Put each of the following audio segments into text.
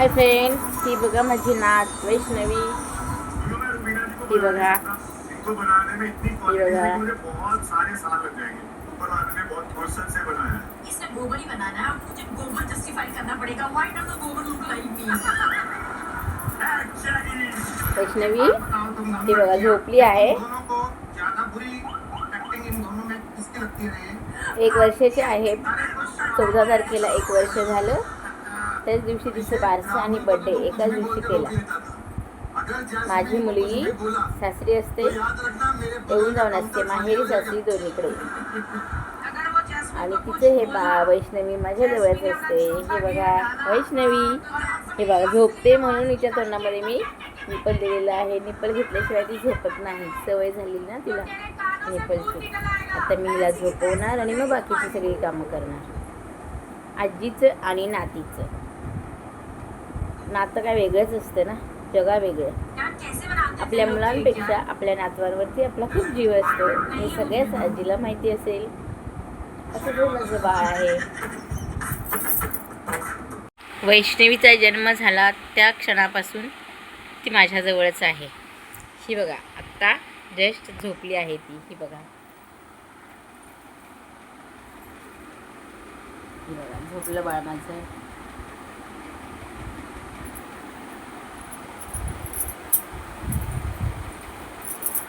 Hi friend ही बघा माझी नात वैष्णवी. ही बघा. इनको बनाने में इतनी क्वालिटी मुझे बहुत सारे साल लग जाएंगे ऊपर वाले ने बहुत फुर्सत से बनाया है इसने गोबर ही बनाना है अब मुझे गोबर जस्टिफाई करना पड़ेगा why does the gobar look like me Vaishnavi ही? बघा झोपली आहे एक वर्षाची आहे. चौदा तारखेला एक वर्ष झालं. त्याच दिवशी तिचं बारसं आणि बड्डे एकाच दिवशी केला. माझी मुलगी सासरी असते येऊन जाऊन असते माहेरी सासरी दोन्हीकडे. आणि तिचं हे बा वैष्णवी माझ्या जवळच असते. हे बघा वैष्णवी हे बघा झोपते म्हणून हिच्या तोंडामध्ये मी निपल दिलेलं आहे. निपल घेतल्याशिवाय ती झोपत नाही. सवय झाली ना तिला निपलची आता मी हिला झोपवणार आणि मग बाकीची सगळी कामं करणार. आजीचं आणि नातीचं. नातं काय वेगळंच असतं ना? जगा वेगळं. आपल्या मुलांपेक्षा आपल्या नातवांवरती आपला खूप जीव असतो. हे सगळ्याच आजीला माहिती असेल. असं ते माझं बाळ आहे. वैष्णवीचा जन्म झाला त्या क्षणापासून ती माझ्याजवळच आहे. ही बघा आत्ता जस्ट झोपली आहे ती. ही बघा. ही बघा झोपलं बाळ माझं.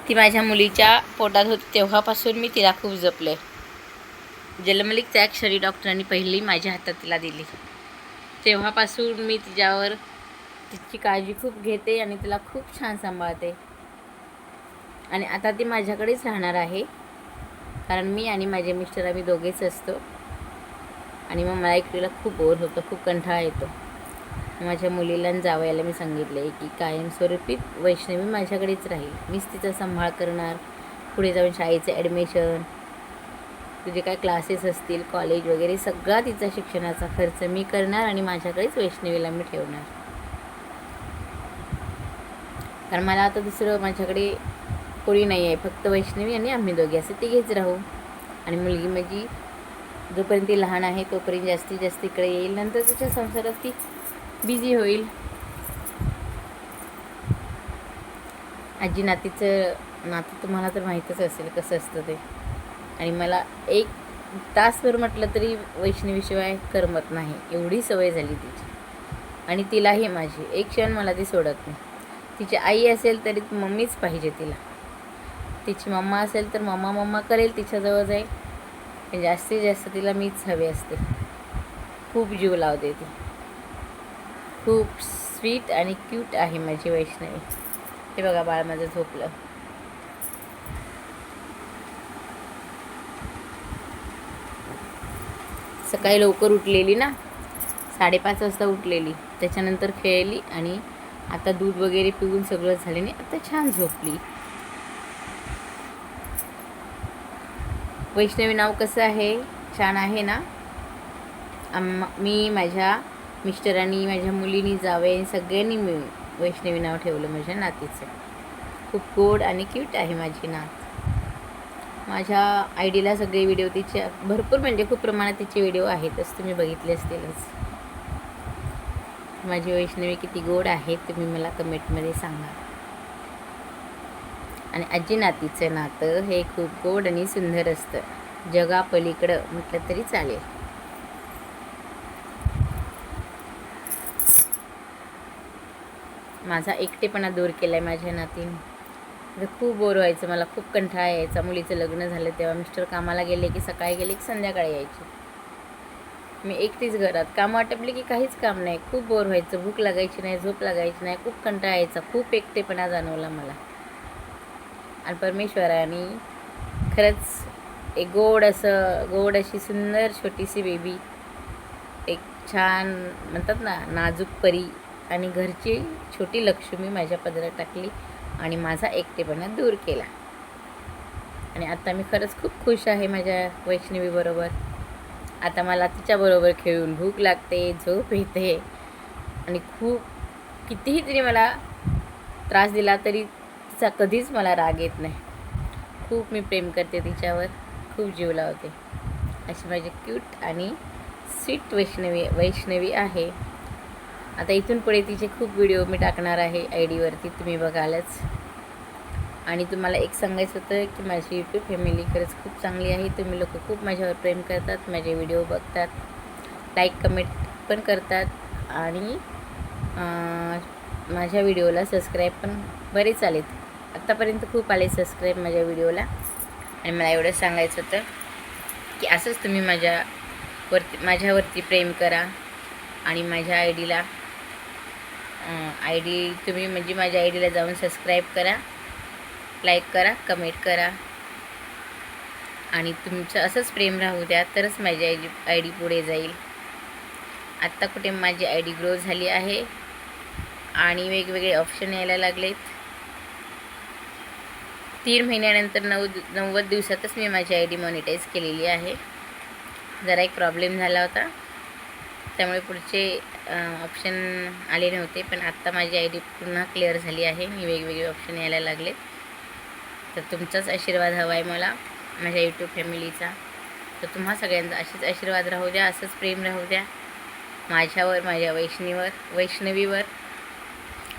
ती माझ्या मुलीच्या पोटात होती तेव्हापासून मी तिला खूप जपले जलमलिक त्या क्षणी डॉक्टरांनी पहिली माझ्या हातात तिला दिली. तेव्हापासून मी तिच्यावर तिची काळजी खूप घेते आणि तिला खूप छान सांभाळते. आणि आता ती माझ्याकडेच राहणार आहे. कारण मी आणि माझे मिस्टर आम्ही दोघेच असतो. आणि मग मला इकडेला खूप बोर होतो खूप कंठाळा येतो. माझ्या मुलीला आणि जावयाला मी सांगितलं आहे की कायमस्वरूपी वैष्णवी माझ्याकडेच राहील. मीच तिचा सांभाळ करणार पुढे जाऊन शाळेचं ॲडमिशन तुझे काय क्लासेस असतील कॉलेज वगैरे सगळा तिचा शिक्षणाचा खर्च मी करणार आणि माझ्याकडेच वैष्णवीला मी ठेवणार. कारण मला आता दुसरं माझ्याकडे कोणी नाही आहे फक्त वैष्णवी आणि आम्ही दोघे. असे तिघेच राहू. आणि मुलगी माझी जोपर्यंत ती लहान आहे तोपर्यंत जास्तीत जास्त इकडे येईल. नंतर तिच्या संसारात ती बिझी होईल. आजी नातीचं नातं तुम्हाला तर माहीतच असेल कसं असतं ते. आणि मला एक तासभर म्हटलं तरी वैष्णवीशिवाय करमत नाही. एवढी सवय झाली तिची. आणि तिलाही माझी. एक क्षण मला ती सोडत नाही. तिची आई असेल तरी मम्मीच पाहिजे तिला. तिची मम्मा असेल तर मम्मा मम्मा करेल तिच्याजवळ जाईल. जास्तीत जास्त तिला मीच हवे असते. खूप जीव लावते ती. खूप स्वीट आणि क्यूट आहे माझी वैष्णवी. हे बघा बाळ माझं झोपलं. सकाळी लवकर उठलेली ना? साडेपाच वाजता उठलेली. त्याच्यानंतर खेळली आणि आता दूध वगैरे पिऊन सगळं झाल्याने आता छान झोपली. वैष्णवी नाव कसं आहे? छान आहे ना? आम मी माझ्या मिस्टरांनी माझ्या मुलीनी जावे सगळ्यांनी मिळून वैष्णवी नाव ठेवलं माझ्या नातीचं. खूप गोड आणि क्यूट आहे माझी नात. माझ्या आय डीला सगळे व्हिडिओ तिचे भरपूर म्हणजे खूप प्रमाणात तिचे व्हिडिओ आहेतच तुम्ही बघितले असतीलच. माझी वैष्णवी किती गोड आहे तुम्ही मला कमेंटमध्ये सांगा. आणि आजी नातीचं नातं हे खूप गोड आणि सुंदर असतं. जगापलीकडं म्हटलं तरी चालेल. माझा एकटेपणा दूर केला आहे माझ्या नातीने. म्हणजे खूप बोर व्हायचं मला खूप कंठाळा यायचा. मुलीचं लग्न झालं तेव्हा मिस्टर कामाला गेले की सकाळी गेले की संध्याकाळी यायचे. मी एकटीच घरात. कामं आटपली की काहीच काम नाही. खूप बोर व्हायचं. भूक लागायची नाही झोप लागायची नाही. खूप कंटाळा यायचा. खूप एकटेपणा जाणवला मला. आणि परमेश्वराने खरंच एक गोड असं गोड अशी सुंदर छोटीशी बेबी एक छान म्हणतात ना नाजूक परी आणि घरची छोटी लक्ष्मी माझ्या पदरात टाकली आणि माझा एकटेपणा दूर केला. आणि आता मी खरंच खूप खुश आहे माझ्या वैष्णवीबरोबर. आता मला तिच्याबरोबर खेळून भूक लागते झोप येते. आणि खूप कितीही तिने मला त्रास दिला तरी तिचा कधीच मला राग येत नाही. खूप मी प्रेम करते तिच्यावर खूप जीव लावते. अशी माझी क्यूट आणि स्वीट वैष्णवी वैष्णवी आहे. आता इथून पुढे तिचे खूप व्हिडिओ मी टाकणार आहे आय डीवरती तुम्ही बघालच. आणि तुम्हाला एक सांगायचं होतं की माझी यूट्यूब फॅमिली खरंच खूप चांगली आहे. तुम्ही लोक खूप माझ्यावर प्रेम करतात माझे व्हिडिओ बघतात लाईक कमेंट पण करतात. आणि माझ्या व्हिडिओला सबस्क्राईब पण बरेच आलेत. आत्तापर्यंत खूप आले सबस्क्राईब माझ्या व्हिडिओला. आणि मला एवढं सांगायचं होतं की असंच तुम्ही माझ्यावरती माझ्यावरती प्रेम करा. आणि माझ्या आय डीला आय डी तुम्ही म्हणजे माझ्या आय डीला जाऊन सबस्क्राईब करा लाईक करा कमेंट करा. आणि तुमचं असंच प्रेम राहू द्या तरच माझी आय डी आय डी पुढे जाईल. आत्ता कुठे माझी आय डी ग्रो झाली आहे आणि वेगवेगळे ऑप्शन यायला लागलेत. तीन महिन्यानंतर नऊ नव्वद दिवसातच मी माझी आय डी मॉनिटाईज केलेली आहे. जरा एक प्रॉब्लेम झाला होता. त्यामुळे पुढचे ऑप्शन आले नव्हते पण आत्ता माझी आय डी पुन्हा क्लिअर झाली आहे. मी वेगवेगळे ऑप्शन यायला लागले तर तुमचाच आशीर्वाद हवा आहे मला माझ्या यूट्यूब फॅमिलीचा तर तुम्हा सगळ्यांचा असेच आशीर्वाद राहू द्या असंच प्रेम राहू द्या. माझ्यावर माझ्या वैष्णीवर वैष्णवीवर.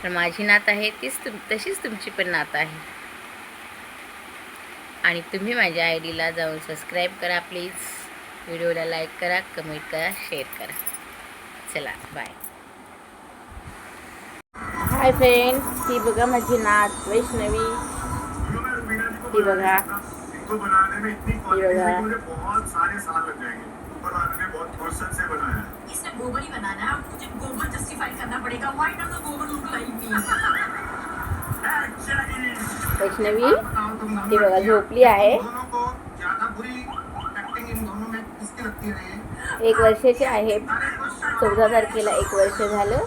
तर माझी नात आहे तीच तुम तशीच तुमची पण नात आहे. आणि तुम्ही माझ्या आय डीला जाऊन सबस्क्राईब करा प्लीज व्हिडिओला लाईक करा कमेंट करा शेअर करा. चला बाय हाय फ्रेंड ही बघा माझी नात वैष्णवी. ये बघा. इनको बनाने में इतनी ये बघा. क्वालिटी मुझे बहुत सारे साल लग जाएंगे पर आदमी ने बहुत फुर्सत से बनाया है इसने गोबर ही बनाना है अब मुझे गोबर जस्टिफाई करना पड़ेगा why does the gobar look like me Vaishnavi ती बघा झोपली आहे एक वर्षाची आहे. चौदा तारखेला एक वर्ष झालं.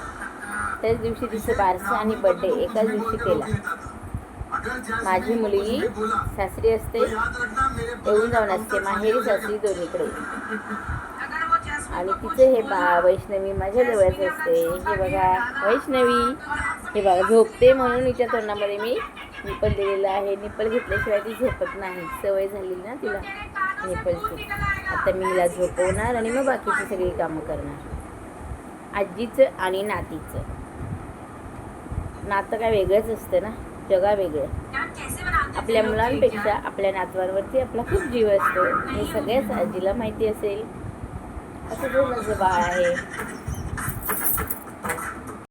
त्याच दिवशी तिचं बारसं आणि बड्डे एकाच दिवशी केला. माझी मुलगी सासरी असते. येऊन जाऊन असते. माहेरी सासरी दोन्हीकडे. आणि तिचं हे बा वैष्णवी माझ्या जवळच असते. हे बघा वैष्णवी. हे बघा झोपते म्हणून हिच्या तोंडामध्ये मी निपल दिलेलं आहे. निपल घेतल्याशिवाय ती झोपत नाही. सवय झाली ना तिला निपलची आता मी हिला झोपवणार आणि मग बाकीची सगळी कामं करणार. आजीचं आणि नातीचं. नातं काय वेगळंच असतं ना? जगा वेगळं. आपल्या मुलांपेक्षा आपल्या नातवांवरती आपला खूप जीव असतो. हे सगळ्याच आजीला माहिती असेल. असं दोन बाळ आहे.